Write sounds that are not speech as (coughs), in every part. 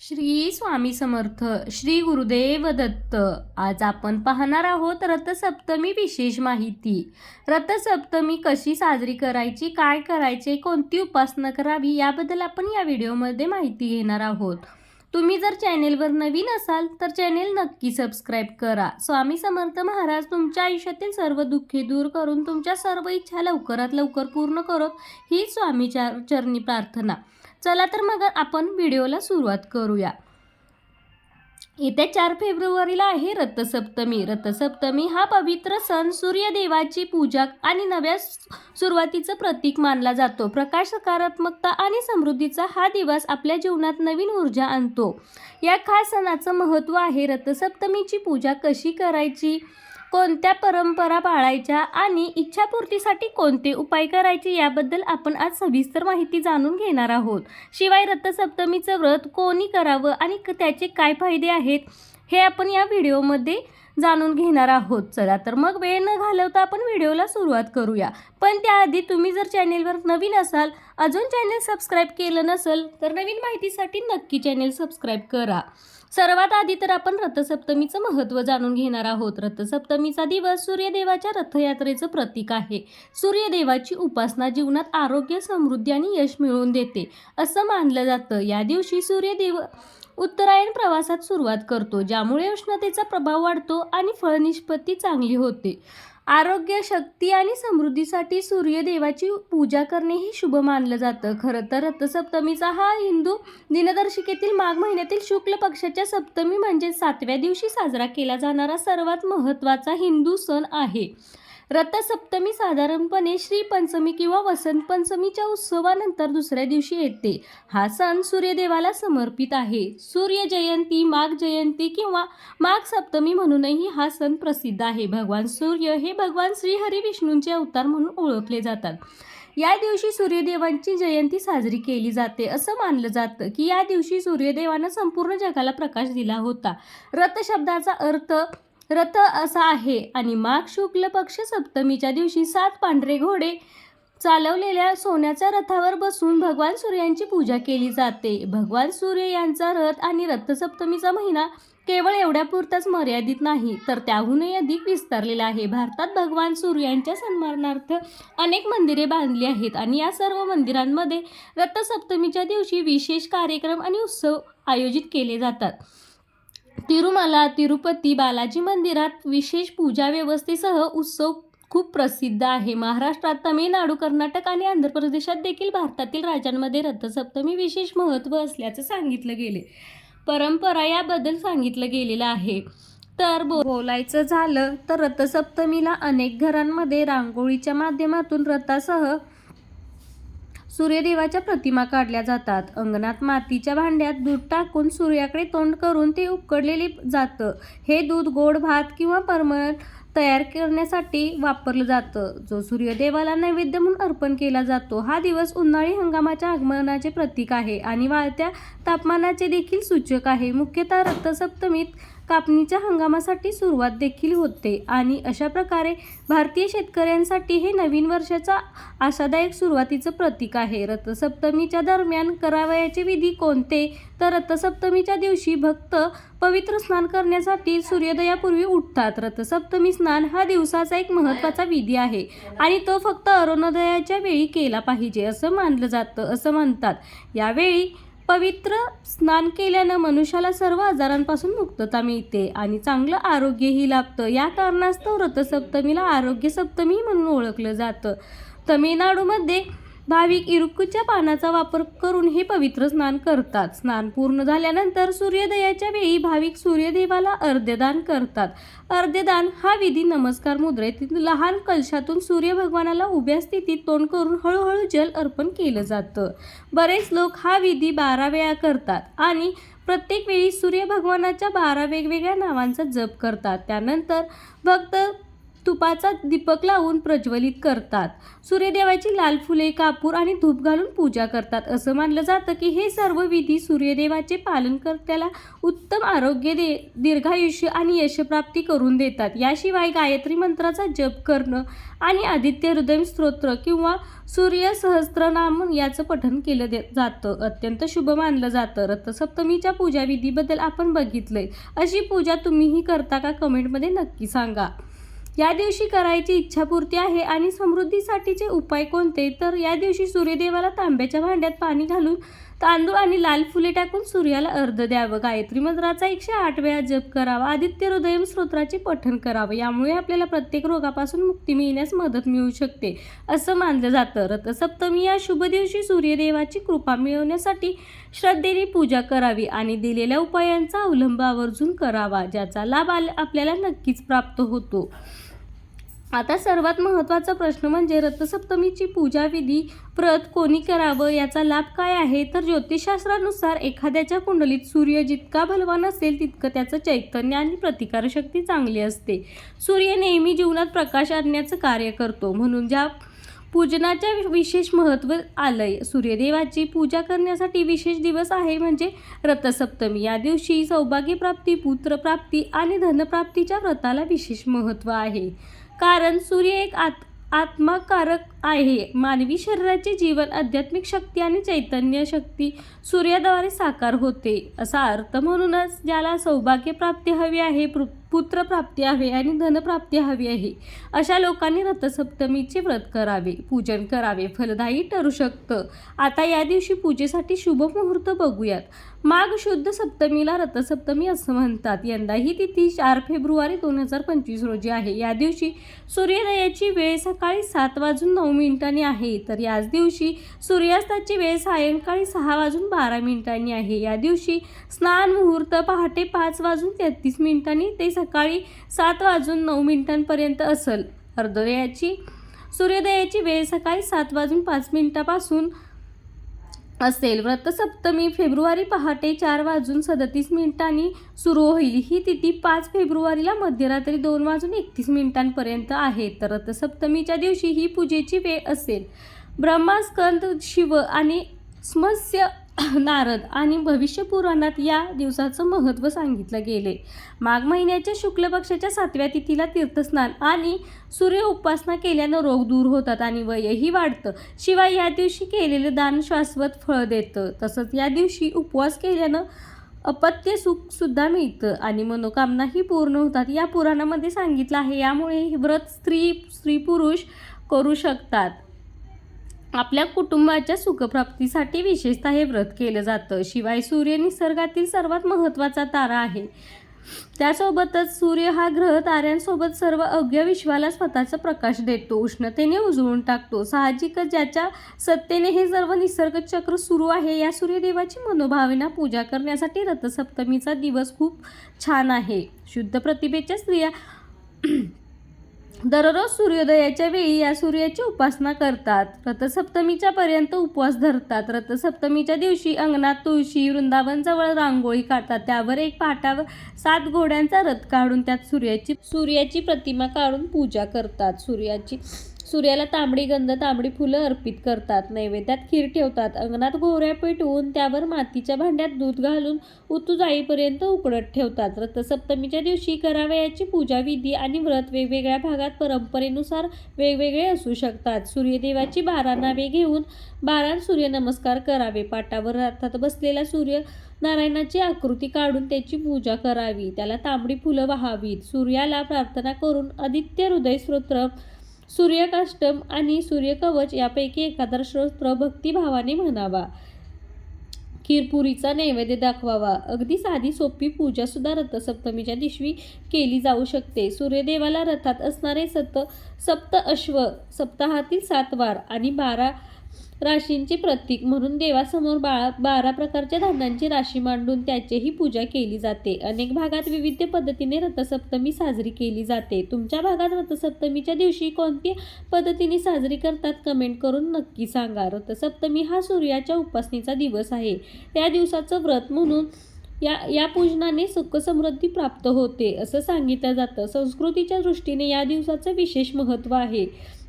श्री स्वामी समर्थ श्री गुरुदेव दत्त. आज आपण पाहणार आहोत रथसप्तमी विशेष माहिती. रथसप्तमी कशी साजरी करायची काय करायचे कोणती उपासना करावी याबद्दल आपण या व्हिडिओमध्ये माहिती घेणार आहोत. तुम्ही जर चॅनेलवर नवीन असाल तर चॅनेल नक्की सबस्क्राईब करा. स्वामी समर्थ महाराज तुमच्या आयुष्यातील सर्व दुःखे दूर करून तुमच्या सर्व इच्छा लवकरात लवकर पूर्ण करत ही स्वामी चरणी प्रार्थना. चला तर मग आपण व्हिडिओला सुरुवात करूया. येत्या चार फेब्रुवारीला आहे रथसप्तमी. रथसप्तमी हा पवित्र सण सूर्यदेवाची पूजा आणि नव्या सुरुवातीचं प्रतीक मानला जातो. प्रकाश सकारात्मकता आणि समृद्धीचा हा दिवस आपल्या जीवनात नवीन ऊर्जा आणतो. या खास सणाचं महत्त्व आहे रथसप्तमीची पूजा कशी करायची? कोणत्या परंपरा पाळायच्या आणि इच्छापूर्तीसाठी कोणते उपाय करायचे याबद्दल आपण आज सविस्तर माहिती जाणून घेणार आहोत. शिवाय रथसप्तमीचं व्रत कोणी करावं आणि त्याचे काय फायदे आहेत हे आपण या व्हिडिओमध्ये जाणून घेणार आहोत. चला तर मग वेळ न घालवता आपण व्हिडिओला सुरुवात करूया. पण त्याआधी तुम्ही जर चॅनेलवर नवीन असाल अजून चॅनेल सबस्क्राईब केलं नसेल तर नवीन माहितीसाठी नक्की चॅनेल सबस्क्राईब करा. सर्वात आधी तर आपण रथसप्तमीचं महत्त्व जाणून घेणार आहोत. रथसप्तमीचा दिवस सूर्यदेवाच्या रथयात्रेचं प्रतीक आहे. सूर्यदेवाची उपासना जीवनात आरोग्य समृद्धी आणि यश मिळवून देते असं मानलं जातं. या दिवशी सूर्यदेव उत्तरायण प्रवासात सुरुवात करतो ज्यामुळे उष्णतेचा प्रभाव वाढतो आणि फळनिष्पत्ती चांगली होते. आरोग्य शक्ती आणि समृद्धीसाठी सूर्यदेवाची पूजा करणे हे शुभ मानलं जातं. खरं तर रथसप्तमीचा हा हिंदू दिनदर्शिकेतील माघ महिन्यातील शुक्ल पक्षाच्या सप्तमी म्हणजे सातव्या दिवशी साजरा केला जाणारा सर्वात महत्त्वाचा हिंदू सण आहे. रथसप्तमी साधारणपणे श्रीपंचमी किंवा वसंत पंचमीच्या उत्सवानंतर दुसऱ्या दिवशी येते. हा सण सूर्यदेवाला समर्पित आहे. सूर्य जयंती माघ जयंती किंवा माघ सप्तमी म्हणूनही हा सण प्रसिद्ध आहे. भगवान सूर्य हे भगवान श्रीहरी विष्णूंचे अवतार म्हणून ओळखले जातात. या दिवशी सूर्यदेवांची जयंती साजरी केली जाते. असं मानलं जातं की या दिवशी सूर्यदेवानं संपूर्ण जगाला प्रकाश दिला होता. रथ शब्दाचा अर्थ रथ असा आहे आणि माघ शुक्ल पक्ष सप्तमीच्या दिवशी सात पांढरे घोडे चालवलेल्या सोन्याच्या रथावर बसून भगवान सूर्यांची पूजा केली जाते. भगवान सूर्य यांचा रथ आणि रथसप्तमीचा महिना केवळ एवढ्यापुरताच मर्यादित नाही तर त्याहूनही अधिक विस्तारलेला आहे. भारतात भगवान सूर्यांच्या सन्मानार्थ अनेक मंदिरे बांधली आहेत आणि या सर्व मंदिरांमध्ये रथसप्तमीच्या दिवशी विशेष कार्यक्रम आणि उत्सव आयोजित केले जातात. तिरुमला तिरुपती बालाजी मंदिरात विशेष पूजा व्यवस्थेसह उत्सव खूप प्रसिद्ध आहे. महाराष्ट्रात तामिळनाडू कर्नाटक आणि आंध्र प्रदेशात देखील भारतातील राज्यांमध्ये रथसप्तमी विशेष महत्त्व असल्याचं सांगितलं गेले. परंपरा याबद्दल सांगितलं गेलेलं आहे. तर बो- बोलायचं झालं तर रथसप्तमीला अनेक घरांमध्ये रांगोळीच्या माध्यमातून रथासह सूर्यदेवाच्या प्रतिमा काढल्या जातात. अंगणात मातीच्या भांड्यात दूध टाकून सूर्याकडे तोंड करून ते उकडलेले जातं. हे दूध गोड भात किंवा परमळ तयार करण्यासाठी वापरलं जातं. जो सूर्यदेवाला नैवेद्य म्हणून अर्पण केला जातो हा दिवस उन्हाळी हंगामाच्या आगमनाचे प्रतीक आहे आणि वाढत्या तापमानाचे देखील सूचक आहे. मुख्यतः रक्तसप्तमीत कापणीच्या हंगामासाठी सुरुवात देखील होते आणि अशा प्रकारे भारतीय शेतकऱ्यांसाठी हे नवीन वर्षाचा आशादायक सुरुवातीचं प्रतीक आहे. रथसप्तमीच्या दरम्यान करावयाचे विधी कोणते? तर रथसप्तमीच्या दिवशी भक्त पवित्र स्नान करण्यासाठी सूर्योदयापूर्वी उठतात. रथसप्तमी स्नान हा दिवसाचा एक महत्त्वाचा विधी आहे आणि तो फक्त अरुणोदयाच्या वेळी केला पाहिजे असं मानलं जातं असं म्हणतात. यावेळी पवित्र स्नान केल्यानं मनुष्याला सर्व आजारांपासून मुक्तता मिळते आणि चांगलं आरोग्यही लाभतं. या कारणास्तव रथसप्तमीला आरोग्य सप्तमी म्हणून ओळखलं जातं. तमिळनाडूमध्ये भाविक इरुक्कूच्या पानाचा वापर करून हे पवित्र स्नान करतात. स्नान पूर्ण झाल्यानंतर सूर्योदयाच्या वेळी भाविक सूर्यदेवाला अर्ध्यदान करतात. अर्ध्यदान हा विधी नमस्कार मुद्रेत लहान कलशातून सूर्य भगवानाला उभ्या स्थितीत तोंड करून हळूहळू जल अर्पण केलं जातं. बरेच लोक हा विधी बारा वेळा करतात आणि प्रत्येक वेळी सूर्य भगवानाच्या बारा वेगवेगळ्या नावांचा जप करतात. त्यानंतर भक्त तुपाचा दीपक लावून प्रज्वलित करतात. सूर्यदेवाची लाल फुले कापूर आणि धूप घालून पूजा करतात. असं मानलं जातं की हे सर्व विधी सूर्यदेवाचे पालनकर्त्याला उत्तम आरोग्य दे दीर्घायुष्य आणि यशप्राप्ती करून देतात. याशिवाय गायत्री मंत्राचा जप करणं आणि आदित्य हृदय स्तोत्र किंवा सूर्य सहस्त्रनाम याचं पठन केलं दे जातं. अत्यंत शुभ मानलं जातं. रथसप्तमीच्या पूजाविधीबद्दल आपण बघितलंय. अशी पूजा तुम्हीही करता का? कमेंटमध्ये नक्की सांगा. या दिवशी करायची इच्छापूर्ती आहे आणि समृद्धीसाठीचे उपाय कोणते? तर या दिवशी सूर्यदेवाला तांब्याच्या भांड्यात पाणी घालून तांदूळ आणि लाल फुले टाकून सूर्याला अर्ध द्यावं. गायत्री मंत्राचा एकशे आठ वेळा जप करावा. आदित्य हृदयम स्तोत्राचे पठण करावं. यामुळे आपल्याला प्रत्येक रोगापासून मुक्ती मिळण्यास मदत मिळू शकते असं मानलं जातं. रथसप्तमी या शुभ दिवशी सूर्यदेवाची कृपा मिळवण्यासाठी श्रद्धेने पूजा करावी आणि दिलेल्या उपायांचा अवलंब आवर्जून करावा ज्याचा लाभ आल- आपल्याला नक्कीच प्राप्त होतो. आता सर्वात महत्त्वाचा प्रश्न म्हणजे रथसप्तमीची पूजाविधी व्रत कोणी करावं याचा लाभ काय आहे? तर ज्योतिषशास्त्रानुसार एखाद्याच्या कुंडलीत सूर्य जितका बलवान असेल तितकं त्याचं चैतन्य आणि प्रतिकारशक्ती चांगली असते. सूर्य नेहमी जीवनात प्रकाश आणण्याचं कार्य करतो. म्हणून ज्या पूजनाच्या विशेष महत्त्व आलंय सूर्यदेवाची पूजा करण्यासाठी विशेष दिवस आहे म्हणजे रथसप्तमी. या दिवशी सौभाग्यप्राप्ती पुत्रप्राप्ती आणि धनप्राप्तीच्या व्रताला विशेष महत्त्व आहे. कारण सूर्य एक आत आत्माकारक आहे. मानवी शरीराचे जीवन आध्यात्मिक शक्ती आणि चैतन्य शक्ती सूर्याद्वारे साकार होते. असा अर्थ म्हणूनच ज्याला सौभाग्यप्राप्ती हवी आहे पु पुत्रप्राप्ती हवी आणि धनप्राप्ती हवी आहे अशा लोकांनी रथसप्तमीचे व्रत करावे. पूजन करावे. फलदायी ठरू शकतं. आता या दिवशी पूजेसाठी शुभ मुहूर्त बघूयात. माघ शुद्ध सप्तमीला रथसप्तमी असं म्हणतात. यंदा ही तिथी चार फेब्रुवारी दोन हजार पंचवीस रोजी आहे. या दिवशी सूर्योदयाची वेळ सकाळी सात वाजून नऊ नऊ मिनिटांनी आहे. तर याच दिवशी सूर्यास्ताची वेळ सायंकाळी सहा वाजून बारा मिनिटांनी आहे. या दिवशी स्नान मुहूर्त पहाटे पाच वाजून तेहतीस मिनिटांनी ते सकाळी सात वाजून नऊ मिनिटांपर्यंत असेल. अर्धोदयाची सूर्योदयाची वेळ सकाळी सात वाजून पाच मिनिटापासून असेल. व्रतसप्तमी फेब्रुवारी पहाटे चार वाजून सदतीस मिनिटांनी सुरू होईल. ही तिथी पाच फेब्रुवारीला मध्यरात्री दोन वाजून एकतीस मिनिटांपर्यंत आहे. तर रथसप्तमीच्या दिवशी ही पूजेची वेळ असेल. ब्रह्मास्कंद शिव आणि स्मस्य (coughs) नारद आणि भविष्य पुराणात या दिवसाचं महत्त्व सांगितलं गेले. माघ महिन्याच्या शुक्ल पक्षाच्या सातव्या तिथीला तीर्थस्नान आणि सूर्य उपासना केल्यानं रोग दूर होतात आणि वयही वाढतं. शिवाय या दिवशी केलेलं दान शाश्वत फळ देतं. तसंच या दिवशी उपवास केल्यानं अपत्य सुखसुद्धा मिळतं आणि मनोकामनाही पूर्ण होतात. या पुराणामध्ये सांगितलं आहे यामुळे व्रत स्त्री स्त्री पुरुष करू शकतात. आपल्या कुटुंबाच्या सुखप्राप्तीसाठी विशेषतः हे व्रत केलं जातं. शिवाय सूर्य निसर्गातील सर्वात महत्त्वाचा तारा आहे. त्यासोबतच सूर्य हा ग्रह ताऱ्यांसोबत सर्व अज्ञ विश्वाला स्वतःचा प्रकाश देतो. उष्णतेने उजळून टाकतो. साहजिकच ज्याच्या सत्तेने हे सर्व निसर्ग चक्र सुरू आहे या सूर्यदेवाची मनोभावना पूजा करण्यासाठी रथसप्तमीचा दिवस खूप छान आहे. शुद्ध प्रतिभेच्या स्त्रिया दररोज सूर्योदयाच्या वेळी या सूर्याची उपासना करतात. रथसप्तमीच्या पर्यंत उपवास धरतात. रथसप्तमीच्या दिवशी अंगणात तुळशी वृंदावनजवळ रांगोळी काढतात. त्यावर एक पाटावर सात घोड्यांचा रथ काढून त्यात सूर्याची सूर्याची प्रतिमा काढून पूजा करतात. सूर्याची सूर्याला तांबडी गंध तांबडी फुलं अर्पित करतात. नैवेद्यात खीर ठेवतात. अंगणात गोऱ्या पेटवून त्यावर मातीच्या भांड्यात दूध घालून उतू जाईपर्यंत उकडत ठेवतात. रथसप्तमीच्या दिवशी करावयाची पूजा विधी आणि व्रत वेगवेगळ्या भागात परंपरेनुसार वेगवेगळे असू शकतात. सूर्यदेवाची बारा नावे घेऊन बारा सूर्यनमस्कार करावे. पाटावर रथात बसलेला सूर्य नारायणाची आकृती काढून त्याची पूजा करावी. त्याला तांबडी फुलं वाहावीत. सूर्याला प्रार्थना करून आदित्य हृदय स्तोत्र सूर्यकाष्टम आणि सूर्यकवच यापैकी एखादा स्तोत्र भक्तिभावाने म्हणावा. खीरपुरीचा नैवेद्य दाखवावा. अगदी साधी सोपी पूजा सुद्धा रथसप्तमीच्या दिवशी केली जाऊ शकते. सूर्यदेवाला रथात असणारे सत सप्त अश्व सप्ताहातील सात वार आणि बारा राशींचे प्रतीक म्हणून देवासमोर बाळा बारा प्रकारच्या धान्यांची राशी मांडून त्याचीही पूजा केली जाते. अनेक भागात विविध पद्धतीने रथसप्तमी साजरी केली जाते. तुमच्या भागात रथसप्तमीच्या दिवशी कोणत्या पद्धतीने साजरी करतात? कमेंट करून नक्की सांगा. रथसप्तमी हा सूर्याच्या उपासनेचा दिवस आहे. त्या दिवसाचं व्रत म्हणून या या पूजनाने सुख समृद्धी प्राप्त होते असं सांगितलं जातं. संस्कृतीच्या दृष्टीने या दिवसाचं विशेष महत्त्व आहे.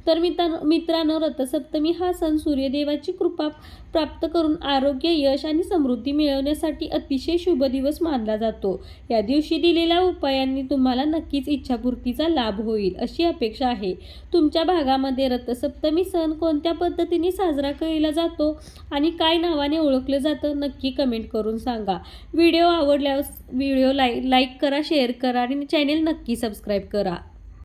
तर मित्रांनो मित्रांनो रथसप्तमी हा सण सूर्यदेवाची कृपा प्राप्त करून आरोग्य यश आणि समृद्धी मिळवण्यासाठी अतिशय शुभ दिवस मानला जातो. या दिवशी दिलेल्या उपायांनी तुम्हाला नक्कीच इच्छापूर्तीचा लाभ होईल अशी अपेक्षा आहे. तुमच्या भागामध्ये रथसप्तमी सण कोणत्या पद्धतीने साजरा केला जातो आणि काय नावाने ओळखलं जातं नक्की कमेंट करून सांगा. व्हिडिओ आवडल्यास व्हिडिओ लाईक लाईक करा शेअर करा आणि चॅनेल नक्की सबस्क्राईब करा.